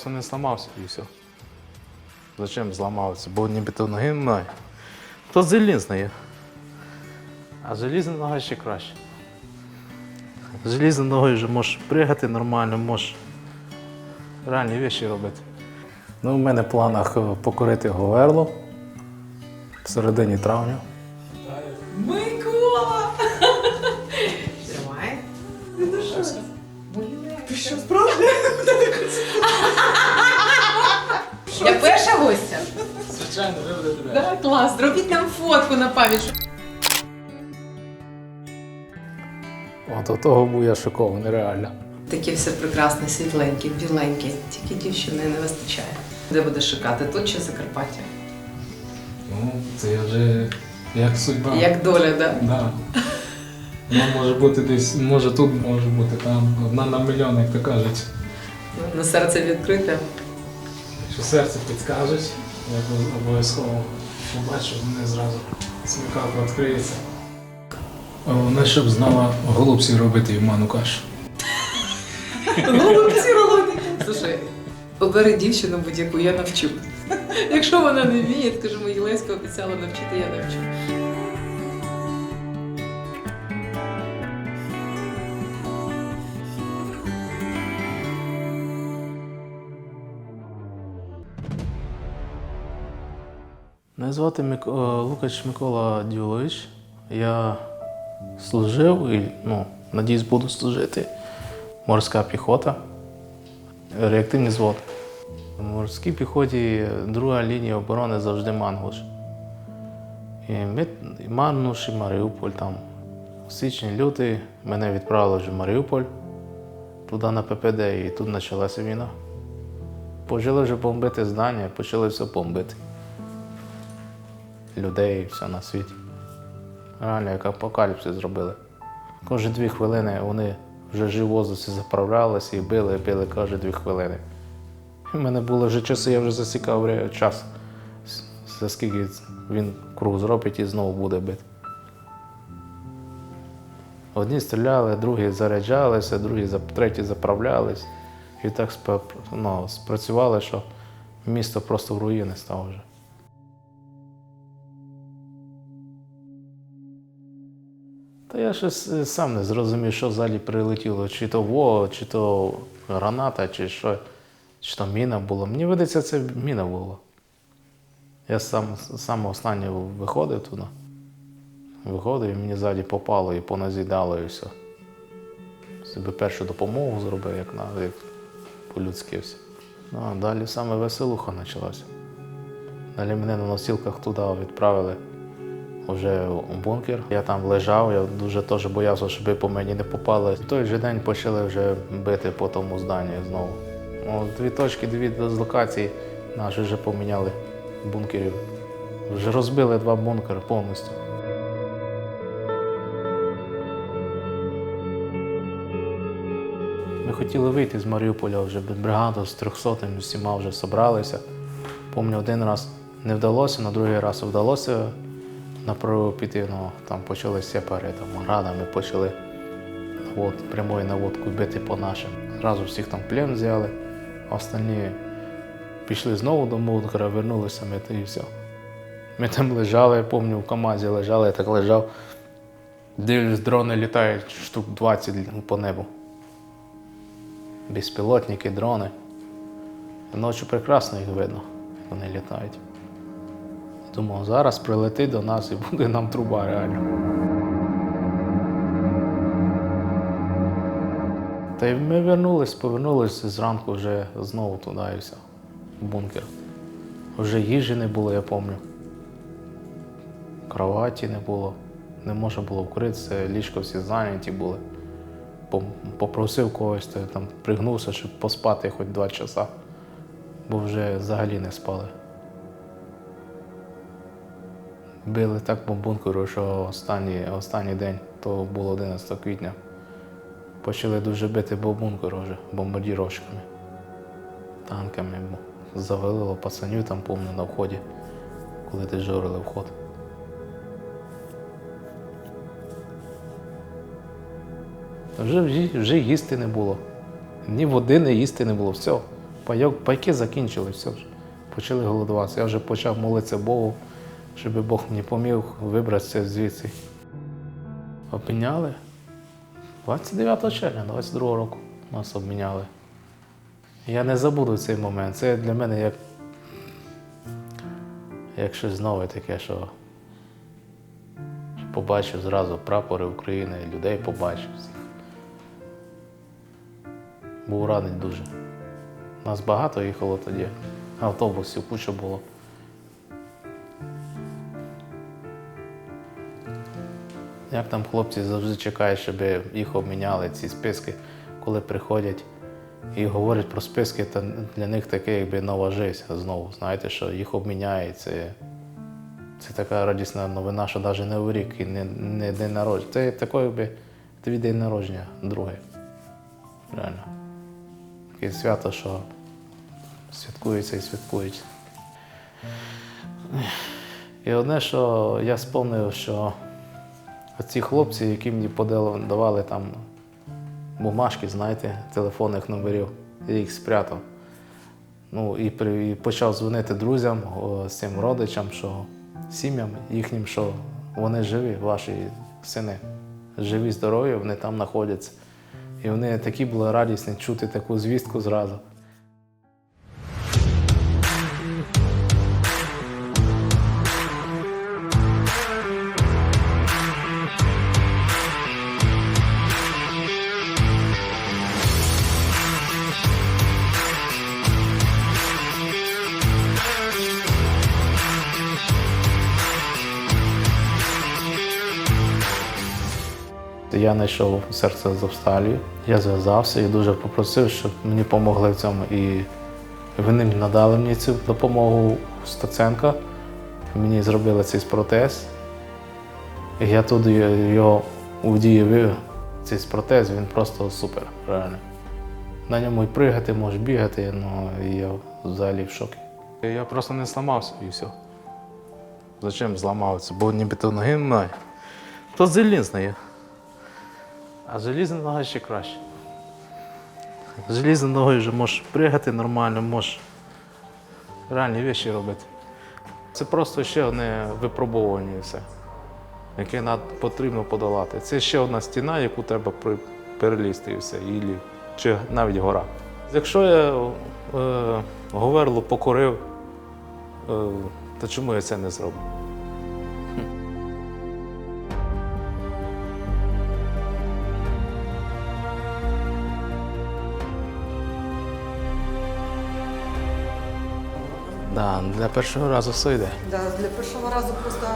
просто не зламався і все. Зачем зламався? Бо нібито ноги немає. То залізна є. А залізна нога ще краще. Залізною ногою вже можеш пригати нормально, можеш реальні речі робити. Ну, у мене в планах е, покорити Говерло в середині травня. Да, клас. Зробіть нам фотку на пам'ять. От от того був я шокований, реально. Таке все прекрасне, світленьке, біленьке. Тільки дівчини не вистачає. Де будеш шукати? Тут чи Закарпаття? Ну, це вже як судьба. Як доля, да? Да. Ну, може бути десь, може тут, може бути там. Одна на мільйон, як то кажуть. На серце відкрите. Якщо серце підскажуть, я обов'язково побачу, мене зразу смикалка відкриється. Вона щоб знала голубці робити ману кашу. Голубці робити. Слушай, обери дівчину будь-яку, я навчу. Якщо вона не вміє, скажімо, кажемо, Єлеська обіцяла навчити, я навчу. Мене звати Мик... е, Лукач Микола Дюлович. Я служив і ну, надіюсь, буду служити. Морська піхота, реактивний звод. В морській піхоті друга лінія оборони завжди Мангуш. І ми, і Мануш, і Маріуполь там. У січні лютий мене відправили вже в Маріуполь, туди на ППД, і тут почалася війна. Почали вже бомбити здання, почали все бомбити людей, все на світі. Реально, як апокаліпсис зробили. Кожні дві хвилини вони вже живозиці заправлялися і били, били кожні дві хвилини. У мене були вже часи, я вже засікав час, за скільки він круг зробить і знову буде бити. Одні стріляли, другі заряджалися, другі треті заправлялись. І так ну, спрацювали, що місто просто в руїни стало вже. Та я щось е, сам не зрозумів, що взагалі прилетіло. Чи то во, чи то граната, чи що, чи то міна була. Мені видається, це міна була. Я сам, сам останній виходив туди. Виходив і мені ззаді попало і по нозі дало, і все. Собі першу допомогу зробив, як, на, як по-людськи все. Ну, а далі саме веселуха почалася. Далі мене на носілках туди відправили вже у бункер. Я там лежав, я дуже теж боявся, щоб по мені не попали. В той же день почали вже бити по тому зданню знову. Ну, дві точки, дві дислокації наші вже поміняли бункерів. Вже розбили два бункери повністю. Ми хотіли вийти з Маріуполя вже бригада з 300 всіма вже зібралися. Помню, один раз не вдалося, на другий раз вдалося ну, там почали сепари, там градами почали навод, прямою наводкою бити по нашим. Зразу всіх там плен взяли, останні пішли знову до бункера, вернулися ми і все. Ми там лежали, я пам'ятаю, в КАМАЗі лежали, я так лежав. Дивлюсь, дрони літають штук 20 по небу. Безпілотники, дрони. Ночі прекрасно їх видно, вони літають. Думав, зараз прилетить до нас і буде нам труба реально. Та й ми вернулись, повернулись зранку вже знову туди і все, в бункер. Вже їжі не було, я пам'ятаю. Кроваті не було, не можна було вкритися, ліжко всі зайняті були. Попросив когось, то там пригнувся, щоб поспати хоч два часа, бо вже взагалі не спали. Били так по бункеру, що останній, останній день, то було 11 квітня, почали дуже бити по бункеру вже бомбардіровщиками, танками. Завалило пацанів там, помню, на вході, коли дежурили вход. Вже, вже їсти не було. Ні води не їсти не було, все. пайок, пайки закінчили, все. Почали голодуватися. Я вже почав молитися Богу, щоб Бог мені поміг вибратися звідси. Обміняли. 29 червня 22 року нас обміняли. Я не забуду цей момент. Це для мене як, як щось нове таке, що побачив зразу прапори України, людей побачив. Був радий дуже. Нас багато їхало тоді, автобусів куча було. Як там хлопці завжди чекають, щоб їх обміняли ці списки, коли приходять і говорять про списки, то для них таке якби нова життя знову. Знаєте, що їх обміняють. Це, це така радісна новина, що навіть не у рік і не, не день народження. Це таке, якби твій день народження другий. Реально. Таке свято, що святкується і святкується. І одне, що я спомнив, що ці хлопці, які мені подали- давали там бумажки, знаєте, телефонних номерів, я їх спрятав. Ну і, при, і почав дзвонити друзям, цим родичам, що сім'ям їхнім, що вони живі, ваші сини, живі, здорові, вони там знаходяться. І вони такі були радісні чути таку звістку зразу. Я знайшов серце Азовсталі, я зв'язався і дуже попросив, щоб мені допомогли в цьому. І вони надали мені цю допомогу Стаценка. Мені зробили цей протез. І я туди його вдіяв. Цей протез, він просто супер, реально. На ньому і пригати, можеш бігати, ну я взагалі в шокі. Я просто не зламався і все. Зачем зламався? Бо нібито ноги немає. То залізне. А залізна нога ще краще. Залізною ногою вже можеш пригати нормально, можеш реальні речі робити. Це просто ще одне випробовування і все, яке потрібно подолати. Це ще одна стіна, яку треба перелізти і все, ілі, чи навіть гора. Якщо я е, говерло покорив, е, то чому я це не зроблю? Да, для першого разу все йде. Да, для першого разу просто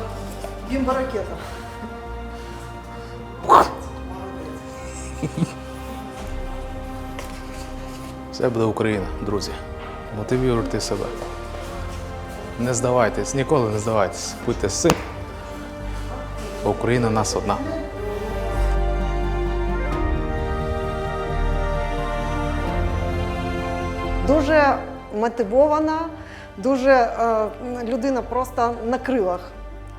бімба-ракета. Все буде Україна, друзі. Мотивуйте себе. Не здавайтесь, ніколи не здавайтесь. Будьте. Бо Україна в нас одна. Дуже мотивована, дуже е, людина просто на крилах.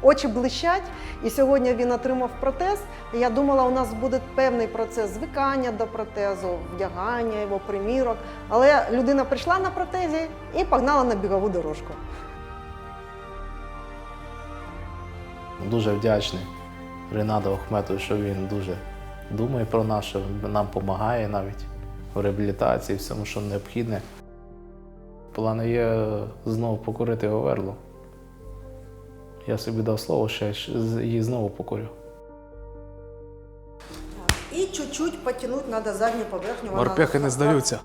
Очі блищать, і сьогодні він отримав протез. Я думала, у нас буде певний процес звикання до протезу, вдягання його, примірок. Але людина прийшла на протезі і погнала на бігову дорожку. Дуже вдячний Ренату Ахметову, що він дуже думає про що нам допомагає навіть в реабілітації, всьому, що необхідне. Плани є знову покорити Оверлу. Я собі дав слово, що я її знову покорю. І чуть-чуть потягнути треба задню поверхню. Морпехи не здаються.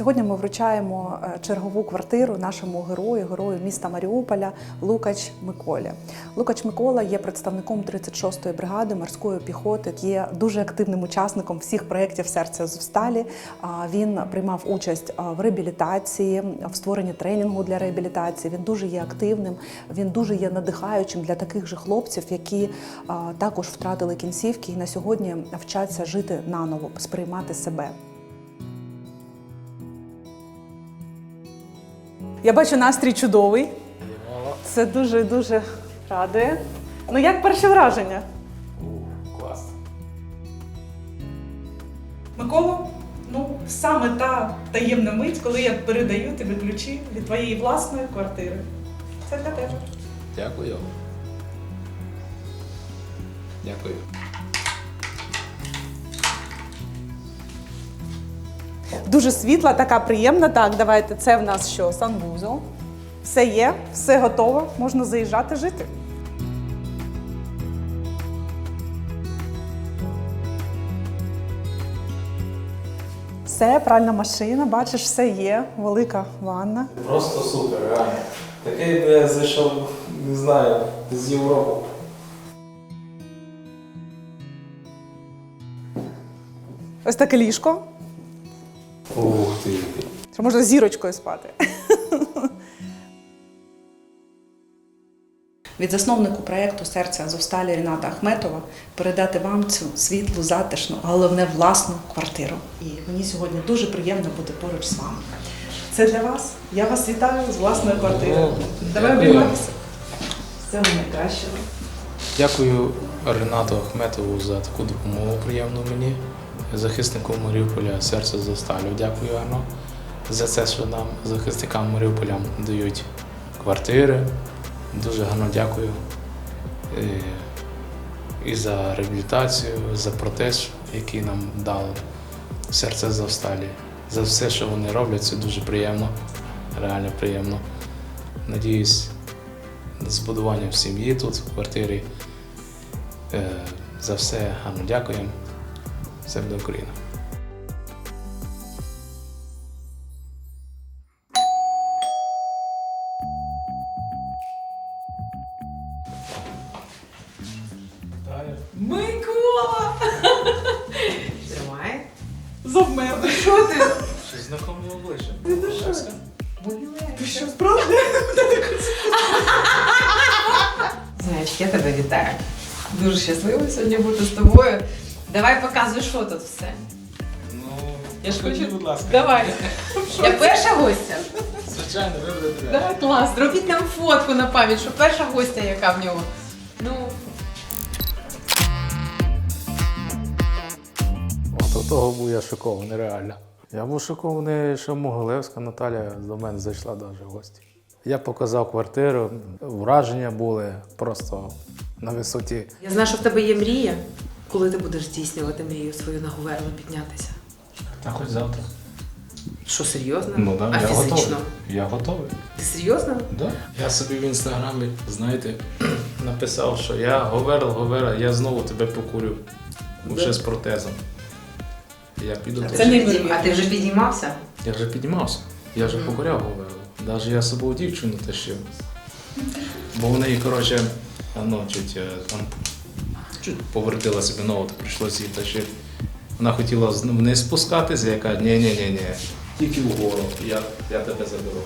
Сьогодні ми вручаємо е, чергову квартиру нашому герою, герою міста Маріуполя Лукач Миколі. Лукач Микола є представником 36-ї бригади морської піхоти, є дуже активним учасником всіх проєктів серця з сталі. А, Він приймав участь в реабілітації, в створенні тренінгу для реабілітації. Він дуже є активним, він дуже є надихаючим для таких же хлопців, які також втратили кінцівки і на сьогодні вчаться жити наново, сприймати себе. Я бачу настрій чудовий. Це дуже дуже радує. Ну як перші враження? Клас. Микола, ну саме та таємна мить, коли я передаю тобі ключі від твоєї власної квартири. Це для тебе. Дякую. Дякую. Дуже світла, така приємна. Так, давайте. Це в нас що? Санвузол. Все є, все готово. Можна заїжджати жити. Все, пральна машина, бачиш, все є. Велика ванна. Просто супер, реально. Такий би я зайшов, не знаю, з Європи. Ось таке ліжко, Ух ти. що можна зірочкою спати. Від засновнику проєкту Серця Азовсталі Ріната Ахметова передати вам цю світлу, затишну, а головне власну квартиру. І мені сьогодні дуже приємно бути поруч з вами. Це для вас. Я вас вітаю з власною квартирою. Давай обійматися. Всього найкращого. Дякую Ренату Ахметову за таку допомогу приємну мені, захиснику Маріуполя серце за сталю. Дякую Арно за це, що нам, захисникам Маріуполя, дають квартири. Дуже гарно дякую е, і за реабілітацію, за протез, який нам дали серце за сталі. За все, що вони роблять, це дуже приємно, реально приємно. Надіюсь, збудування в сім'ї тут, в квартирі. Е, За все гарно дякуємо. Все буде Україна. Микола! Тримай. Завмер. Що ти? Щось знакоме обличчя. Ти що, справді? Знаєш, я тебе вітаю. Дуже щаслива сьогодні бути з тобою. Давай показуй, що тут все. Ну, Я ж хочу- будь ласка. Давай. Я перша гостя. Звичайно, ви будете. Давай клас, зробіть нам фотку на пам'ять, що перша гостя, яка в нього. Ну, От того був я шокований, реально. Я був шокований, що Могилевська Наталя до мене зайшла навіть в гості. Я показав квартиру, враження були просто на висоті. я знаю, що в тебе є мрія. Коли ти будеш здійснювати мрію свою на Говерло піднятися? А хоч завтра. Що, серйозно? Ну да, а я фізично? готовий. Я готовий. Ти серйозно? Да. Я собі в інстаграмі, знаєте, написав, що я Говерл, Говерл, я знову тебе покурю. Вже з протезом. Я піду ти, вже підійм- а ти вже підіймався? Я вже піднімався. Я вже Мгм. покоряв Говерл. Навіть я з собою дівчину тащив. Бо в неї, коротше, ну, чуть е, там чуть повертила собі ногу, то прийшлося її тащити. Вона хотіла вниз спускатися, я кажу, ні, ні, ні, ні, тільки вгору, я, я тебе заберу.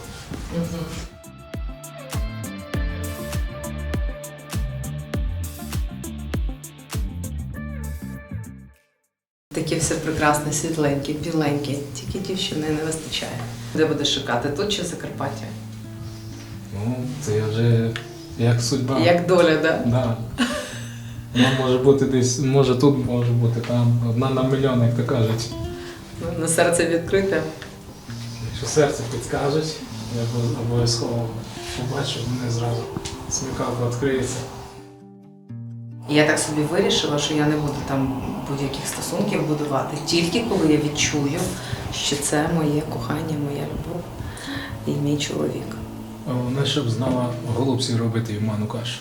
Таке все прекрасне, світленьке, біленьке. Тільки дівчини не вистачає. Де будеш шукати? Тут чи в Закарпаття? Ну, це вже як судьба. Як доля, да? Да. Ну, може бути десь, може тут, може бути там. Одна на мільйон, як то кажуть. На серце відкрите. Якщо серце підкажуть, я обов'язково побачу, мене зразу смікалка відкриється. Я так собі вирішила, що я не буду там будь-яких стосунків будувати, тільки коли я відчую, що це моє кохання, моя любов і мій чоловік. Вона щоб знала голубці робити і ману кашу.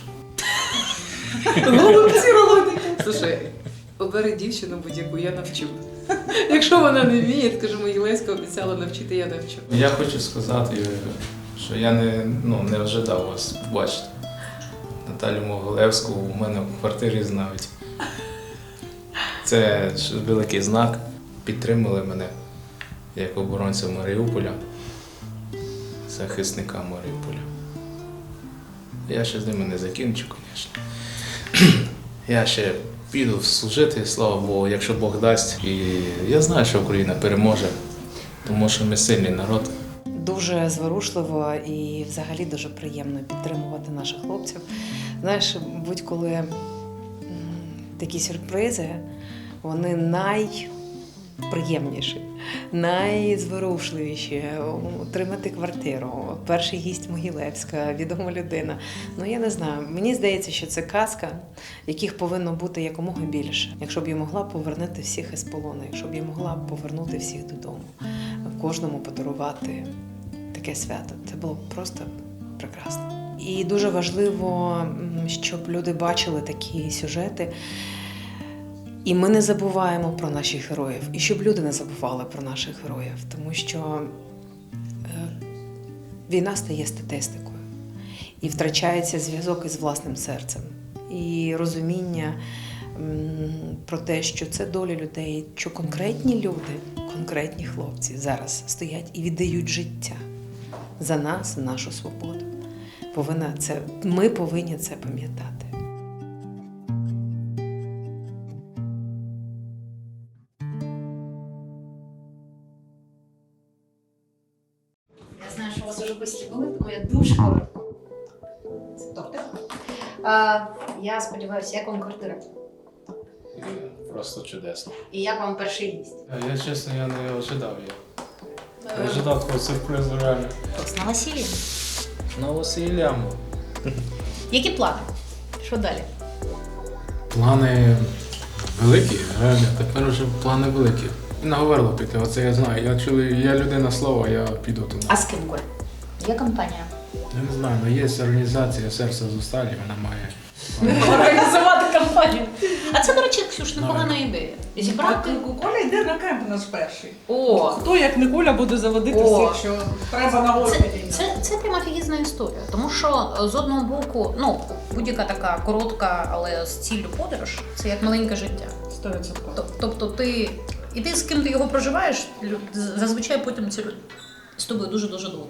Голубці Слушай, обери дівчину будь-яку, я навчу. Якщо вона не вміє, то кажу, Могилевська обіцяла навчити, я навчу. Я хочу сказати, що я не, ну, не ожидав вас побачити. Наталю Могилевську у мене в квартирі знають. Це великий знак. Підтримали мене як оборонця Маріуполя, захисника Маріуполя. Я ще з ними не закінчу, звісно. Я ще піду служити, слава Богу, якщо Бог дасть. І я знаю, що Україна переможе, тому що ми сильний народ. Дуже зворушливо і взагалі дуже приємно підтримувати наших хлопців. Знаєш, будь-коли такі сюрпризи, вони найприємніші, найзворушливіші. Отримати квартиру, перший гість Могилевська, відома людина. Ну я не знаю. Мені здається, що це казка, яких повинно бути якомога більше. Якщо б я могла повернути всіх із полону, якщо б я могла повернути всіх додому, кожному подарувати таке свято. Це було б просто прекрасно. І дуже важливо, щоб люди бачили такі сюжети. І ми не забуваємо про наших героїв, і щоб люди не забували про наших героїв, тому що е, війна стає статистикою і втрачається зв'язок із власним серцем, і розуміння про те, що це доля людей, що конкретні люди, конкретні хлопці зараз стоять і віддають життя за нас, нашу свободу. Повинна це, ми повинні це пам'ятати. Гості були, тому я дуже коротко. Це тортик. А, я сподіваюся, як вам квартира? Просто чудесно. І як вам перший гість? Я чесно, я не ожидав я. Не ожидав такого сюрпризу реально. На весіллі. Ну, Василям. Які плани? Що далі? Плани великі, реально, тепер вже плани великі. І на піти, оце я знаю. Я, чоловік, я людина слова, я піду туди. А з ким? Є компанія? Я не знаю, але є організація серце з усталі, вона має. Організувати компанію. А це, до речі, Ксюш, непогана ідея. Зібрати. Коля йде на кемп у нас перший. О, Хто як не Коля буде заводити О. всіх, що треба на Це, це, це прямо офігізна історія. Тому що е, з одного боку, ну, будь-яка така коротка, але з ціллю подорож, це як маленьке життя. Сто. Тоб- Тобто ти. І ти з ким ти його проживаєш, лю- зазвичай потім ці люди з тобою дуже-дуже довго.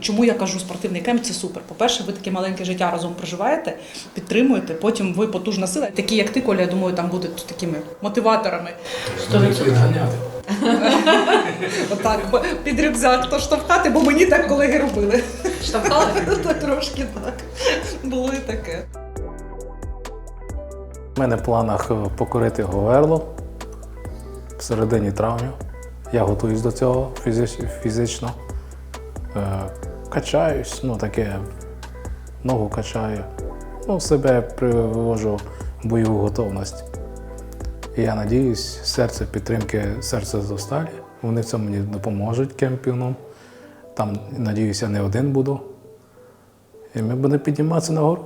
Чому я кажу спортивний кемп це супер. По-перше, ви таке маленьке життя разом проживаєте, підтримуєте, потім ви потужна сила. Такі, як ти, Коля, я думаю, там будуть такими мотиваторами. Підганяти. Отак, під рюкзак то штовхати, бо мені так колеги робили. Штовхали? Трошки так. Було і таке. У мене в планах е, покорити Говерло в середині травня. Я готуюсь до цього фізич- фізично. Е, Качаюсь, ну таке, ногу качаю. Ну, себе привожу в бойову готовність. Я надіюсь, серце підтримки серце Зосталі. Вони цьому мені допоможуть кемпінгом. Там, надіюсь, я не один буду. І ми будемо підніматися нагору.